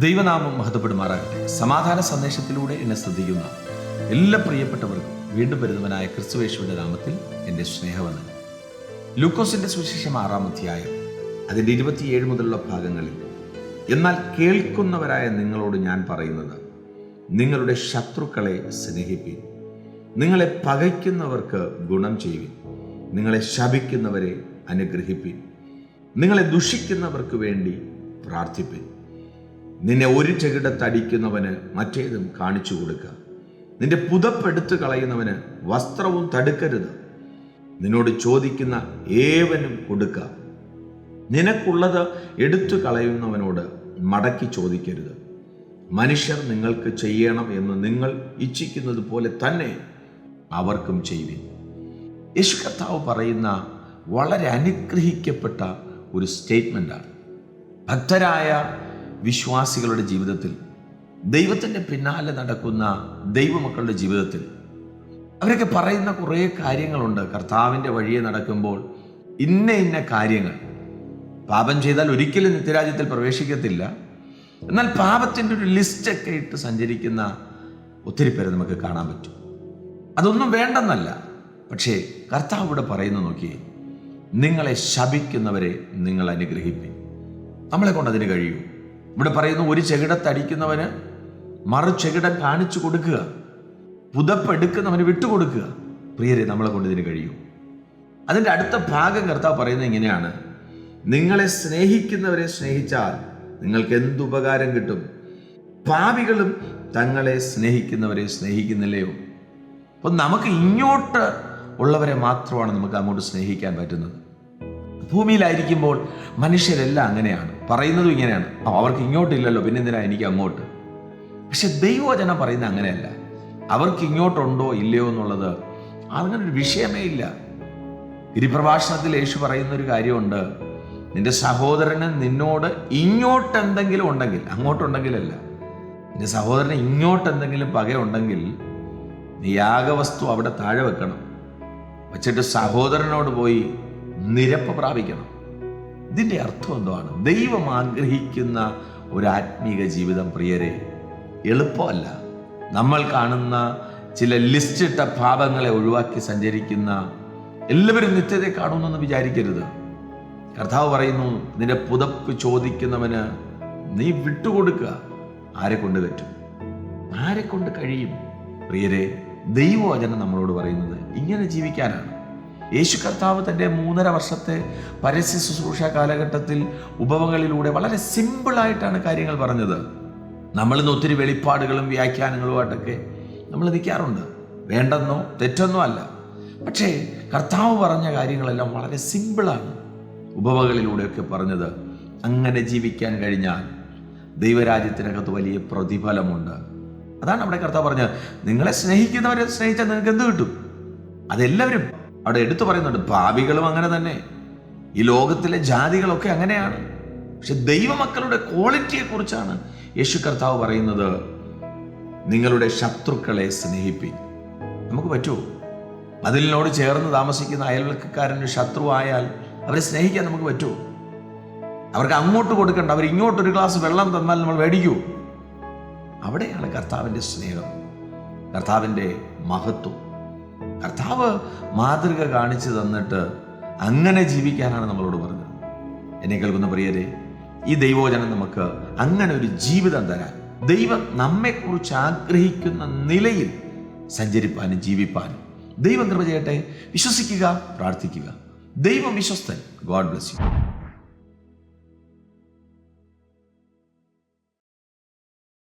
ദൈവനാമം മഹത്വപ്പെടുമാറാകട്ടെ. സമാധാന സന്ദേശത്തിലൂടെ എന്നെ ശ്രദ്ധിക്കുന്ന എല്ലാ പ്രിയപ്പെട്ടവർക്കും വീണ്ടും വരുന്നവനായ ക്രിസ്തുവേശുവിന്റെ നാമത്തിൽ എന്റെ സ്നേഹവന്ദനം. ലൂക്കോസിന്റെ സുവിശേഷം ആറാം അധ്യായം അതിന്റെ ഇരുപത്തിയേഴ് മുതലുള്ള ഭാഗങ്ങളിൽ എന്നാൽ കേൾക്കുന്നവരായ നിങ്ങളോട് ഞാൻ പറയുന്നത് നിങ്ങളുടെ ശത്രുക്കളെ സ്നേഹിപ്പിൻ. നിങ്ങളെ പകയ്ക്കുന്നവർക്ക് ഗുണം ചെയ്യുവിൻ. നിങ്ങളെ ശപിക്കുന്നവരെ അനുഗ്രഹിപ്പിൻ. നിങ്ങളെ ദുഷിക്കുന്നവർക്ക് വേണ്ടി പ്രാർത്ഥിപ്പിൻ. നിന്നെ ഒരു ചെകിടത്തടിക്കുന്നവന് മറ്റേതും കാണിച്ചു കൊടുക്കുക നിന്റെ പുതപ്പെടുത്തു കളയുന്നവന് വസ്ത്രവും തടുക്കരുത്. നിന്നോട് ചോദിക്കുന്ന ഏവനും കൊടുക്കുക നിനക്കുള്ളത് എടുത്തു കളയുന്നവനോട് മടക്കി ചോദിക്കരുത്. മനുഷ്യർ നിങ്ങൾക്ക് ചെയ്യണം എന്ന് നിങ്ങൾ ഇച്ഛിക്കുന്നത് പോലെ തന്നെ അവർക്കും ചെയ്യുവിൻ. യേശു കർത്താവ് പറയുന്ന വളരെ അനുഗ്രഹിക്കപ്പെട്ട ഒരു സ്റ്റേറ്റ്മെന്റാണ് ഭക്തരായ വിശ്വാസികളുടെ ജീവിതത്തിൽ ദൈവത്തിന്റെ പിന്നാലെ നടക്കുന്ന ദൈവമക്കളുടെ ജീവിതത്തിൽ. അവരൊക്കെ പറയുന്ന കുറേ കാര്യങ്ങളുണ്ട്. കർത്താവിന്റെ വഴിയെ നടക്കുമ്പോൾ ഇന്ന ഇന്ന കാര്യങ്ങൾ. പാപം ചെയ്താൽ ഒരിക്കലും നിത്യരാജ്യത്തിൽ പ്രവേശിക്കത്തില്ല. എന്നാൽ പാപത്തിന്റെ ഒരു ലിസ്റ്റൊക്കെ ഇട്ട് സഞ്ചരിക്കുന്ന ഒത്തിരി പേരെ നമുക്ക് കാണാൻ പറ്റും. അതൊന്നും വേണ്ടെന്നല്ല. പക്ഷേ കർത്താവ് ഇവിടെ പറയുന്നു നോക്കിയേ നിങ്ങളെ ശപിക്കുന്നവരെ നിങ്ങൾ അനുഗ്രഹിപ്പിൻ. നമ്മളെ കൊണ്ട് അതിന് കഴിയൂ. ഇവിടെ പറയുന്നു ഒരു ചെകിടത്തടിക്കുന്നവന് മറു ചെകിടം കാണിച്ചു കൊടുക്കുക. പുതപ്പെടുക്കുന്നവന് വിട്ടുകൊടുക്കുക. പ്രിയരെ നമ്മളെ കൊണ്ട് ഇതിന് കഴിയൂ. അതിന്റെ അടുത്ത ഭാഗം കർത്താവ് പറയുന്നത് ഇങ്ങനെയാണ്. നിങ്ങളെ സ്നേഹിക്കുന്നവരെ സ്നേഹിച്ചാൽ നിങ്ങൾക്ക് എന്തുപകാരം കിട്ടും? പാപികളും തങ്ങളെ സ്നേഹിക്കുന്നവരെ സ്നേഹിക്കുന്നില്ലയോ? അപ്പം നമുക്ക് ഇങ്ങോട്ട് ഉള്ളവരെ മാത്രമാണ് നമുക്ക് അങ്ങോട്ട് സ്നേഹിക്കാൻ പറ്റുന്നത്. ഭൂമിയിലായിരിക്കുമ്പോൾ മനുഷ്യരെല്ലാം അങ്ങനെയാണ്. പറയുന്നതും ഇങ്ങനെയാണ്. "ആ, അവർക്ക് ഇങ്ങോട്ടില്ലല്ലോ പിന്നെ എന്തിനാ എനിക്ക് അങ്ങോട്ട്? പക്ഷെ ദൈവവചനം പറയുന്നത് അങ്ങനെയല്ല. അവർക്ക് ഇങ്ങോട്ടുണ്ടോ ഇല്ലയോ എന്നുള്ളത് അങ്ങനെ ഒരു വിഷയമേ ഇല്ല. ഗിരിപ്രഭാഷണത്തിൽ യേശു പറയുന്ന ഒരു കാര്യമുണ്ട്. നിന്റെ സഹോദരന് നിന്നോട് ഇങ്ങോട്ട് എന്തെങ്കിലും ഉണ്ടെങ്കിൽ അങ്ങോട്ടുണ്ടെങ്കിലല്ല. നിന്റെ സഹോദരന് ഇങ്ങോട്ട് എന്തെങ്കിലും പകയുണ്ടെങ്കിൽ നീ യാഗവസ്തു അവിടെ താഴെ വെക്കണം. വെച്ചിട്ട് സഹോദരനോട് പോയി നിരപ്പ് പ്രാപിക്കണം. ഇതിന്റെ അർത്ഥം എന്താണ്? ദൈവം ആഗ്രഹിക്കുന്ന ഒരു ആത്മീക ജീവിതം പ്രിയരെ എളുപ്പമല്ല. നമ്മൾ കാണുന്ന ചില ലിസ്റ്റിട്ട പാപങ്ങളെ ഒഴിവാക്കി സഞ്ചരിക്കുന്ന എല്ലാവരും നിത്യതയെ കാണുമെന്ന് വിചാരിക്കരുത്. കർത്താവ് പറയുന്നു നിന്റെ പുതപ്പ് ചോദിക്കുന്നവന് നീ വിട്ടുകൊടുക്കുക. ആരെ കൊണ്ട് പറ്റും? ആരെ കൊണ്ട് കഴിയും? പ്രിയരെ ദൈവവചനം നമ്മളോട് പറയുന്നത് ഇങ്ങനെ ജീവിക്കാനാണ്. യേശു കർത്താവ് തന്റെ മൂന്നര വർഷത്തെ പരസ്യ ശുശ്രൂഷ കാലഘട്ടത്തിൽ ഉപമകളിലൂടെ വളരെ സിമ്പിളായിട്ടാണ് കാര്യങ്ങൾ പറഞ്ഞത്. നമ്മളിന്ന് ഒത്തിരി വെളിപ്പാടുകളും വ്യാഖ്യാനങ്ങളുമായിട്ടൊക്കെ നമ്മൾ നിൽക്കാറുണ്ട്. വേണ്ടെന്നോ തെറ്റൊന്നോ അല്ല. പക്ഷേ കർത്താവ് പറഞ്ഞ കാര്യങ്ങളെല്ലാം വളരെ സിമ്പിളാണ് ഉപമകളിലൂടെയൊക്കെ പറഞ്ഞത്. അങ്ങനെ ജീവിക്കാൻ കഴിഞ്ഞാൽ ദൈവരാജ്യത്തിനകത്ത് വലിയ പ്രതിഫലമുണ്ട്. അതാണ് നമ്മുടെ കർത്താവ് പറഞ്ഞത്. നിങ്ങളെ സ്നേഹിക്കുന്നവരെ സ്നേഹിച്ചാൽ നിങ്ങൾക്ക് എന്ത് കിട്ടും? അതെല്ലാവരും അവിടെ എടുത്തു പറയുന്നുണ്ട് പാപികളും അങ്ങനെ തന്നെ. ഈ ലോകത്തിലെ ജാതികളൊക്കെ അങ്ങനെയാണ്. പക്ഷെ ദൈവമക്കളുടെ ക്വാളിറ്റിയെ കുറിച്ചാണ് യേശു കർത്താവ് പറയുന്നത്. നിങ്ങളുടെ ശത്രുക്കളെ സ്നേഹിപ്പി നമുക്ക് പറ്റുമോ? മതിലിനോട് ചേർന്ന് താമസിക്കുന്ന അയൽവക്കക്കാരന് ശത്രുവായാൽ അവരെ സ്നേഹിക്കാൻ നമുക്ക് പറ്റുമോ? അവർക്ക് അങ്ങോട്ട് കൊടുക്കണ്ട അവർ ഇങ്ങോട്ട് ഒരു ഗ്ലാസ് വെള്ളം തന്നാൽ നമ്മൾ മേടിക്കൂ. അവിടെയാണ് കർത്താവിന്റെ സ്നേഹം. കർത്താവിന്റെ മഹത്വം. കർത്താവ് മാതൃക കാണിച്ചു തന്നിട്ട് അങ്ങനെ ജീവിക്കാനാണ് നമ്മളോട് പറഞ്ഞത്. എന്നെ കേൾക്കുന്ന പ്രിയരെ ഈ ദൈവോചനം നമുക്ക് അങ്ങനെ ഒരു ജീവിതം തരാൻ ദൈവം നമ്മെക്കുറിച്ച് ആഗ്രഹിക്കുന്ന നിലയിൽ സഞ്ചരിപ്പാനും ജീവിപ്പാനും ദൈവം കൃപ ചെയ്യട്ടെ. വിശ്വസിക്കുക പ്രാർത്ഥിക്കുക. ദൈവം വിശ്വസ്തൻ. God bless you.